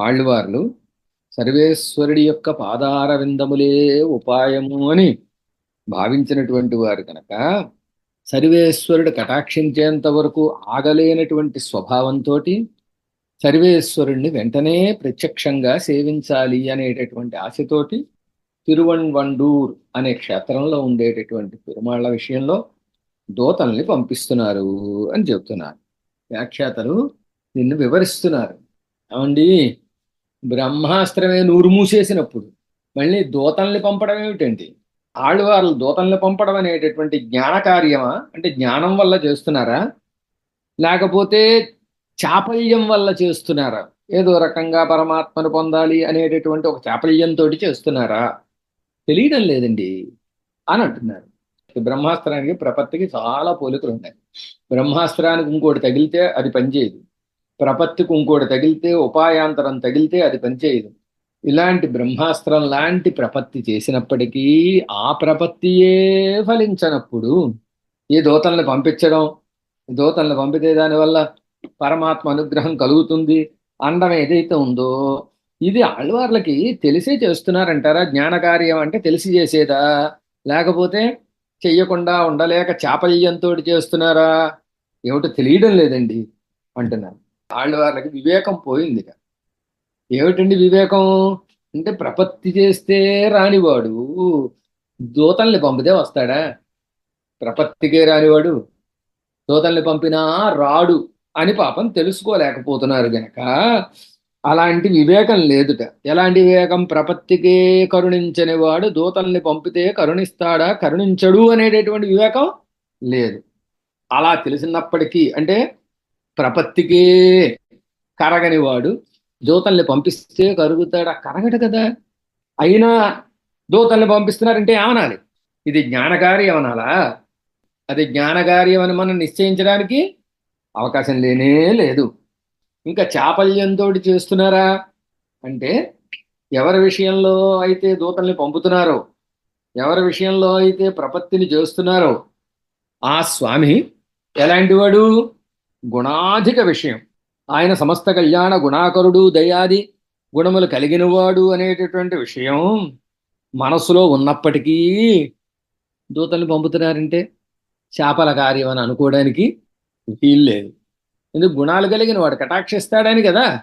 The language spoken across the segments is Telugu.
ఆళ్ళవార్లు సర్వేశ్వరుడి యొక్క పాదార విందములే ఉపాయము అని భావించినటువంటి వారు కనుక సర్వేశ్వరుడు కటాక్షించేంత వరకు ఆగలేనటువంటి స్వభావంతో సర్వేశ్వరుణ్ణి వెంటనే ప్రత్యక్షంగా సేవించాలి అనేటటువంటి ఆశతోటి తిరువణ్వండూర్ అనే క్షేత్రంలో ఉండేటటువంటి పెరుమాళ్ళ విషయంలో దోతల్ని పంపిస్తున్నారు అని చెబుతున్నారు. వ్యాఖ్యాతలు నిన్ను వివరిస్తున్నారు. ఏమండి? బ్రహ్మాస్త్రమే నూరు మూసేసినప్పుడు మళ్ళీ దూతల్ని పంపడం ఏమిటండి? ఆళ్ళవార్లు దూతల్ని పంపడం అనేటటువంటి జ్ఞాన కార్యమా అంటే జ్ఞానం వల్ల చేస్తున్నారా? లేకపోతే చాపల్యం వల్ల చేస్తున్నారా? ఏదో రకంగా పరమాత్మను పొందాలి అనేటటువంటి ఒక చాపల్యంతో చేస్తున్నారా? తెలియడం లేదండి అని అంటున్నారు. బ్రహ్మాస్త్రానికి ప్రపత్తికి చాలా పోలికలు ఉన్నాయి. బ్రహ్మాస్త్రానికి ఇంకోటి తగిలితే అది పనిచేయదు. ప్రపత్తికి ఇంకోటి తగిలితే ఉపాయాంతరం తగిలితే అది పనిచేయదు. ఇలాంటి బ్రహ్మాస్త్రం లాంటి ప్రపత్తి చేసినప్పటికీ ఆ ప్రపత్తియే ఫలించనప్పుడు ఈ దూతలను పంపించడం దూతల్ని పంపితే దానివల్ల పరమాత్మ అనుగ్రహం కలుగుతుంది అండం ఏదైతే ఉందో ఇది ఆళ్వార్లకి తెలిసే చేస్తున్నారంటారా? జ్ఞానకార్యం అంటే తెలిసి చేసేదా? లేకపోతే చెయ్యకుండా ఉండలేక చాపల్యంతో చేస్తున్నారా? ఏమిటో తెలియడం లేదండి అంటున్నారు. ఆళ్ళవార్లకి వివేకం పోయింది ఏమిటండి వివేకం? అంటే ప్రపత్తి చేస్తే రానివాడు దూతల్ని పంపితే వస్తాడా? ప్రపత్తికే రానివాడు దూతల్ని పంపినా రాడు అని పాపం తెలుసుకోలేకపోతున్నారు గనక. అలాంటి వివేకం లేదుట. ఎలాంటి వివేకం? ప్రపత్తికే కరుణించని వాడు దూతల్ని పంపితే కరుణిస్తాడా? కరుణించడు అనేటటువంటి వివేకం లేదు. అలా తెలిసినప్పటికీ అంటే ప్రపత్తికే కరగని వాడు దూతల్ని పంపిస్తే కరుగుతాడా? కరగడు కదా. అయినా దూతల్ని పంపిస్తున్నారంటే ఏమనాలి? ఇది జ్ఞానకార్యం అనాలా అది జ్ఞానకార్యం అని మనం నిశ్చయించడానికి అవకాశం లేనే లేదు. ఇంకా చాపల్యంతో చేస్తున్నారా? అంటే ఎవరి విషయంలో అయితే దూతల్ని పంపుతున్నారో ఎవరి విషయంలో అయితే ప్రపత్తిని చేస్తున్నారో ఆ స్వామి ఎలాంటి వాడు గుణాధిక విషయం. ఆయన సమస్త కళ్యాణ గుణాకరుడు దయాది గుణములు కలిగినవాడు అనేటటువంటి విషయం మనసులో ఉన్నప్పటికీ దూతల్ని పంపుతున్నారంటే చేపల కార్యం అని అనుకోవడానికి వీలు లేదు ఎందుకు? గుణాలు కలిగిన వాడు కటాక్షిస్తాడని కదా.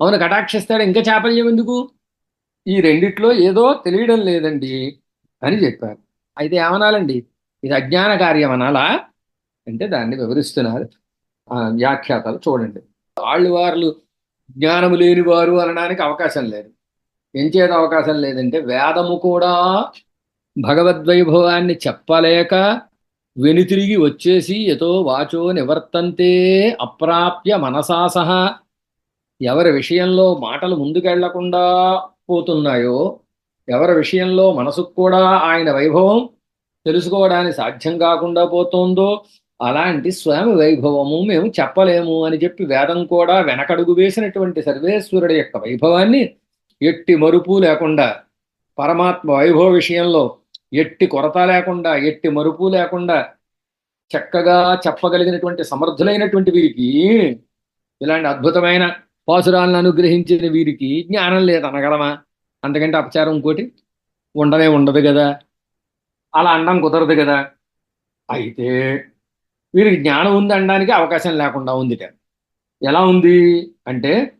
అవును కటాక్షిస్తాడు. ఇంకా చాపల్యం ఎందుకు ఈ రెండిట్లో ఏదో తెలియడం లేదండి అని చెప్పారు. అయితే ఏమనాలండి? ఇది అజ్ఞాన కార్యం అనాలా? అంటే దాన్ని వివరిస్తున్నారు. వ్యాఖ్యాతలు చూడండి. వాళ్ళు వారు జ్ఞానము లేని వారు అనడానికి అవకాశం లేదు. ఎంచేత అవకాశం లేదంటే వేదము కూడా భగవద్వైభవాన్ని చెప్పలేక వెనుతిరిగి వచ్చేసి ఎతో వాచో నివర్తంతే అప్రాప్య మనసా సహా ఎవరి విషయంలో మాటలు ముందుకెళ్ళకుండా పోతున్నాయో ఎవరి విషయంలో మనసుకు కూడా ఆయన వైభవం తెలుసుకోవడానికి సాధ్యం కాకుండా పోతుందో అలాంటి స్వామి వైభవము మేము చెప్పలేము అని చెప్పి వేదం కూడా వెనకడుగు వేసినటువంటి సర్వేశ్వరుడి యొక్క వైభవాన్ని ఎట్టి మరుపు లేకుండా పరమాత్మ వైభవ విషయంలో ఎట్టి కొరత లేకుండా ఎట్టి మరుపు లేకుండా చక్కగా చెప్పగలిగినటువంటి సమర్థులైనటువంటి వీరికి ఇలాంటి అద్భుతమైన పాసురాలను అనుగ్రహించిన వీరికి జ్ఞానం లేదు అనగలమా అంతకంటే అపచారం ఇంకోటి? ఉండనే ఉండదు కదా. అలా అన్నం కుదరదు కదా. అయితే వీరికి జ్ఞానం ఉంది అనడానికి అవకాశం లేకుండా ఉంది ఎలా ఉంది? అంటే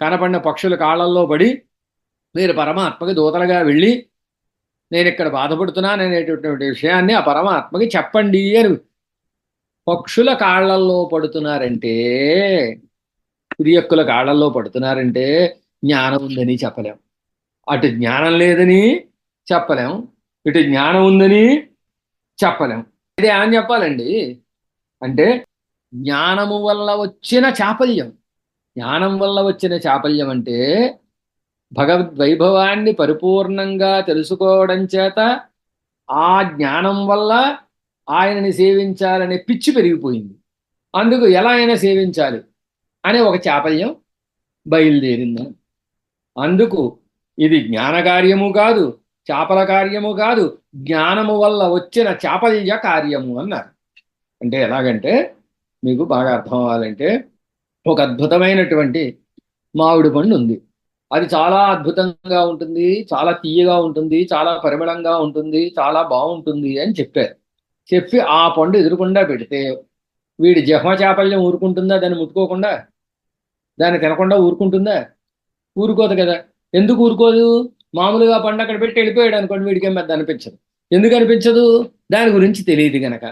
కనపడిన పక్షుల కాళ్ళల్లో పడి మీరు పరమాత్మకి దూతలుగా వెళ్ళి నేను ఇక్కడ బాధపడుతున్నాను అనేటటువంటి విషయాన్ని ఆ పరమాత్మకి చెప్పండి అని పక్షుల కాళ్ళల్లో పడుతున్నారంటే ప్రియక్కుల కాళ్ళల్లో పడుతున్నారంటే జ్ఞానం ఉందని చెప్పలేం. అటు జ్ఞానం లేదని చెప్పలేం. ఇటు జ్ఞానం ఉందని చెప్పలేం. ఇది ఏమని చెప్పాలండి. అంటే జ్ఞానము వల్ల వచ్చిన చాపల్యం. జ్ఞానం వల్ల వచ్చిన చాపల్యం అంటే భగవద్వైభవాన్ని పరిపూర్ణంగా తెలుసుకోవడం చేత ఆ జ్ఞానం వల్ల ఆయనని సేవించాలనే పిచ్చి పెరిగిపోయింది. అందుకు ఎలా అయినా సేవించాలి అనే ఒక చాపల్యం బయలుదేరింది. అందుకు ఇది జ్ఞాన కార్యము కాదు చాపల కార్యము కాదు జ్ఞానము వల్ల వచ్చిన చాపల్య కార్యము అన్నారు. అంటే ఎలాగంటే మీకు బాగా అర్థం అవ్వాలంటే ఒక అద్భుతమైనటువంటి మామిడి పండు ఉంది. అది చాలా అద్భుతంగా ఉంటుంది చాలా తీయగా ఉంటుంది చాలా పరిమళంగా ఉంటుంది చాలా బాగుంటుంది అని చెప్పారు. చెప్పి ఆ పండు ఎదురుకుండా పెడితే వీడి జహ్మచాపల్యం ఊరుకుంటుందా? దాన్ని ముట్టుకోకుండా? దాన్ని తినకుండా ఊరుకుంటుందా? ఊరుకోదు కదా. ఎందుకు ఊరుకోదు? మామూలుగా పండు అక్కడ పెట్టి వెళ్ళిపోయాడు అనుకోండి వీడికి ఏం పెద్ద అనిపించదు. ఎందుకు అనిపించదు? దాని గురించి తెలియదు గనక.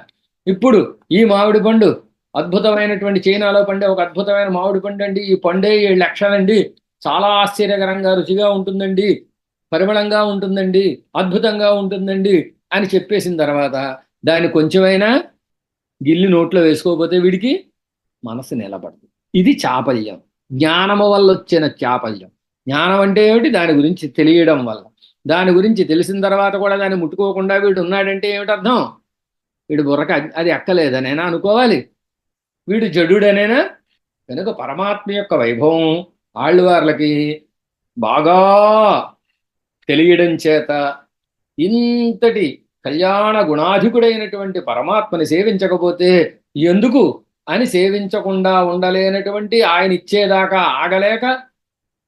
ఇప్పుడు ఈ మామిడి పండు అద్భుతమైనటువంటి చైనాలో పండే ఒక అద్భుతమైన మామిడి పండు అండి ఈ పండే ఏడు లక్షలండి. చాలా ఆశ్చర్యకరంగా రుచిగా ఉంటుందండి. పరిమళంగా ఉంటుందండి. అద్భుతంగా ఉంటుందండి అని చెప్పేసిన తర్వాత దాన్ని కొంచెమైనా గిల్లి నోట్లో వేసుకోకపోతే వీడికి మనసు నిలబడదు. ఇది చాపల్యం. జ్ఞానము వల్ల వచ్చిన చాపల్యం. జ్ఞానం అంటే ఏమిటి? దాని గురించి తెలియడం వల్ల. దాని గురించి తెలిసిన తర్వాత కూడా దాన్ని ముట్టుకోకుండా వీడు ఉన్నాడంటే ఏమిటి అర్థం వీడు బుర్రక అది ఎక్కలేదనైనా అనుకోవాలి. వీడు జడుడనేనా? కనుక పరమాత్మ యొక్క వైభవం ఆళ్ళవార్లకి బాగా తెలియడం చేత ఇంతటి కళ్యాణ గుణాధికుడైనటువంటి పరమాత్మని సేవించకపోతే ఎందుకు అని సేవించకుండా ఉండలేనటువంటి ఆయన ఇచ్చేదాకా ఆగలేక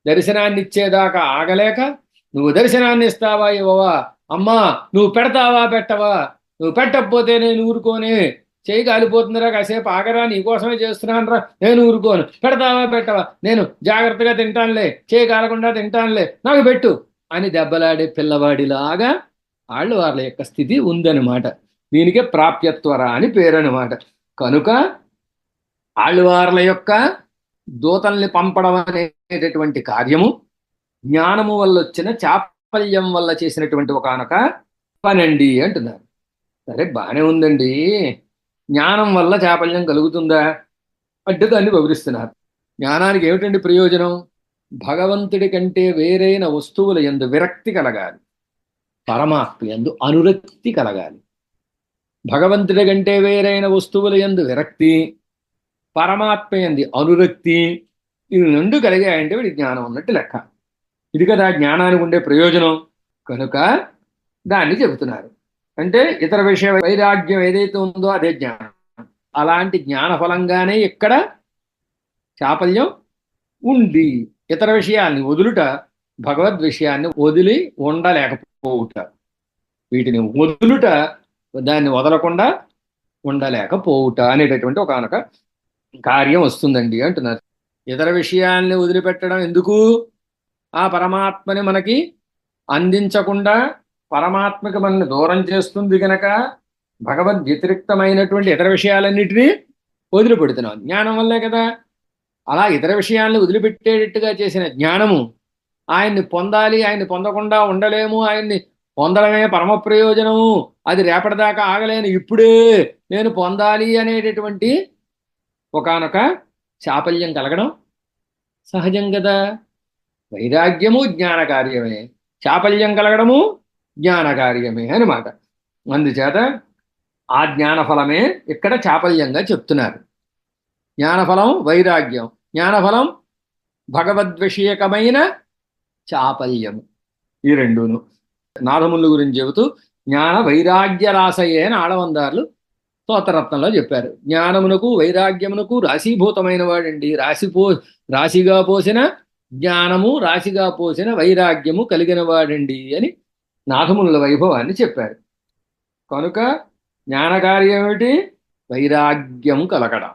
దర్శనాన్ని ఇచ్చేదాకా ఆగలేక నువ్వు దర్శనాన్ని ఇస్తావా ఇవ్వవా అమ్మా నువ్వు పెడతావా పెట్టవా? నువ్వు పెట్టకపోతే నేను ఊరుకోనే. చేయి కాలిపోతుందిరా కాసేపు ఆగరా నీకోసమే చేస్తున్నాను రా నేను ఊరుకోను. పెడతావా పెట్టవా? నేను జాగ్రత్తగా తింటానులే. చేయి కాలకుండా తింటానులే. నాకు పెట్టు అని దెబ్బలాడే పిల్లవాడిలాగా వాళ్ళు వాళ్ళ యొక్క స్థితి ఉందన్నమాట. దీనికే ప్రాప్యత్వర అని పేరు అనమాట కనుక ఆళ్ళవార్ల యొక్క దూతల్ని పంపడం అనేటటువంటి కార్యము జ్ఞానము వల్ల వచ్చిన చాపల్యం వల్ల చేసినటువంటి ఒకనొక పనండి అంటున్నారు. సరే బాగానే ఉందండి. జ్ఞానం వల్ల చాపల్యం కలుగుతుందా? అంటే దాన్ని వివరిస్తున్నారు. జ్ఞానానికి ఏమిటండి ప్రయోజనం? భగవంతుడి కంటే వేరైన వస్తువుల ఎందు విరక్తి కలగాలి. పరమాత్మ ఎందు అనురక్తి కలగాలి. భగవంతుడి కంటే వేరైన వస్తువుల ఎందు విరక్తి పరమాత్మ ఎందు అనురక్తి ఇవి రెండు కలిగాయంటే వీడి జ్ఞానం ఉన్నట్టు లెక్క. ఇది కదా జ్ఞానానికి ఉండే ప్రయోజనం. కనుక దాన్ని చెబుతున్నారు. అంటే ఇతర విషయ వైరాగ్యం ఏదైతే ఉందో అదే జ్ఞానం. అలాంటి జ్ఞాన ఫలంగానే ఇక్కడ చాపల్యం ఉంది. ఇతర విషయాల్ని వదులుట భగవద్ విషయాన్ని వదిలి ఉండలేకపోవుట. వీటిని వదులుట దాన్ని వదలకుండా ఉండలేకపోవుట అనేటటువంటి ఒకనొక కార్యం వస్తుందండి అంటున్నారు. ఇతర విషయాల్ని వదిలిపెట్టడం ఎందుకు? ఆ పరమాత్మని మనకి అందించకుండా పరమాత్మకి మనల్ని దూరం చేస్తుంది గనక భగవద్ వ్యతిరిక్తమైనటువంటి ఇతర విషయాలన్నిటినీ వదిలిపెడుతున్నాం. జ్ఞానం వల్లే కదా. అలా ఇతర విషయాలను వదిలిపెట్టేటట్టుగా చేసిన జ్ఞానము ఆయన్ని పొందాలి ఆయన్ని పొందకుండా ఉండలేము ఆయన్ని పొందడమే పరమ ప్రయోజనము. అది రేపటిదాకా ఆగలేను. ఇప్పుడే నేను పొందాలి అనేటటువంటి ఒకనొక చాపల్యం కలగడం సహజం కదా. వైరాగ్యము జ్ఞాన కార్యమే చాపల్యం కలగడము జ్ఞాన కార్యమే అనమాట అందుచేత ఆ జ్ఞానఫలమే ఇక్కడ చాపల్యంగా చెప్తున్నారు. జ్ఞానఫలం వైరాగ్యం జ్ఞానఫలం భగవద్విషయకమైన చాపల్యము. ఈ రెండును నాదముల గురించి చెబుతూ జ్ఞాన వైరాగ్య రాసయ్యే అని ఆడవందారులు స్తోత్రరత్నంలో చెప్పారు. జ్ఞానమునకు వైరాగ్యమునకు రాశీభూతమైన వాడండి. రాశి పో రాశిగా పోసిన జ్ఞానము రాశిగా పోసిన వైరాగ్యము కలిగిన వాడండి అని నాథముల వైభవాన్ని చెప్పారు కనుక జ్ఞానకార్యం ఏమిటి వైరాగ్యం కలగడం.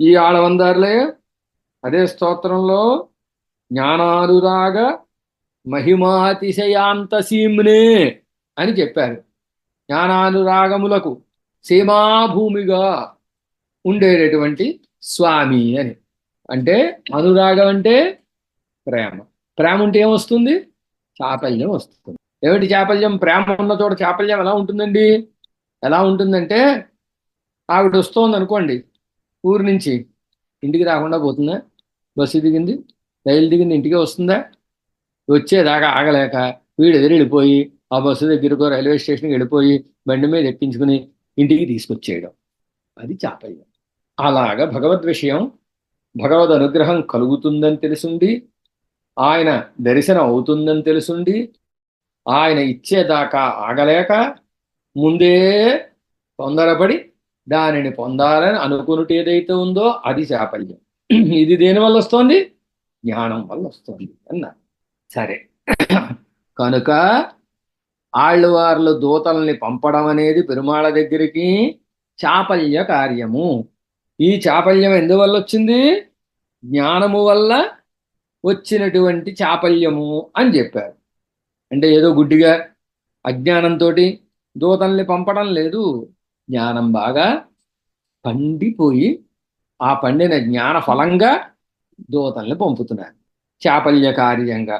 ఈ ఆడవందారులే అదే స్తోత్రంలో జ్ఞానానురాగ మహిమాతిశయాంత సీమ్నే అని చెప్పారు. జ్ఞానానురాగములకు సీమాభూమిగా ఉండేటటువంటి స్వామి అని. అంటే అనురాగం అంటే ప్రేమ. ప్రేమ ఉంటే ఏమొస్తుంది చాపల్యం వస్తుంది. ఏమిటి చాపల్యం? ప్రేమ ఉన్న చోట చాపల్యం ఎలా ఉంటుందండి? ఎలా ఉంటుందంటే ఆవిడ వస్తోంది అనుకోండి ఊరు నుంచి. ఇంటికి రాకుండా పోతుందా? బస్సు దిగింది రైలు దిగింది ఇంటికి వస్తుందా? వచ్చేదాకా ఆగలేక వీడు ఎదురెళ్ళిపోయి ఆ బస్సు దగ్గరకు రైల్వే స్టేషన్కి వెళ్ళిపోయి బండి మీద ఎక్కించుకుని ఇంటికి తీసుకొచ్చేయడం. అది చాపల్యం. అలాగా భగవద్ విషయం భగవద్ అనుగ్రహం కలుగుతుందని తెలుసుండి ఆయన దర్శనం అవుతుందని తెలుసుండి ఆయన ఇచ్చేదాకా ఆగలేక ముందే తొందరపడి దానిని పొందాలని అనుకున్నట్టు ఏదైతే ఉందో అది చాపల్యం. ఇది దేని వల్ల వస్తుంది? జ్ఞానం వల్ల వస్తుంది అన్నారు సరే. కనుక ఆళ్ళవార్లు దూతల్ని పంపడం అనేది పెరుమాళ దగ్గరికి చాపల్య కార్యము. ఈ చాపల్యం ఎందువల్ల వచ్చింది? జ్ఞానము వల్ల వచ్చినటువంటి చాపల్యము అని చెప్పారు. అంటే ఏదో గుడ్డిగా అజ్ఞానంతో దూతల్ని పంపడం లేదు. జ్ఞానం బాగా పండిపోయి ఆ పండిన జ్ఞాన ఫలంగా దూతల్ని పంపుతున్నారు. చాపల్య కార్యంగా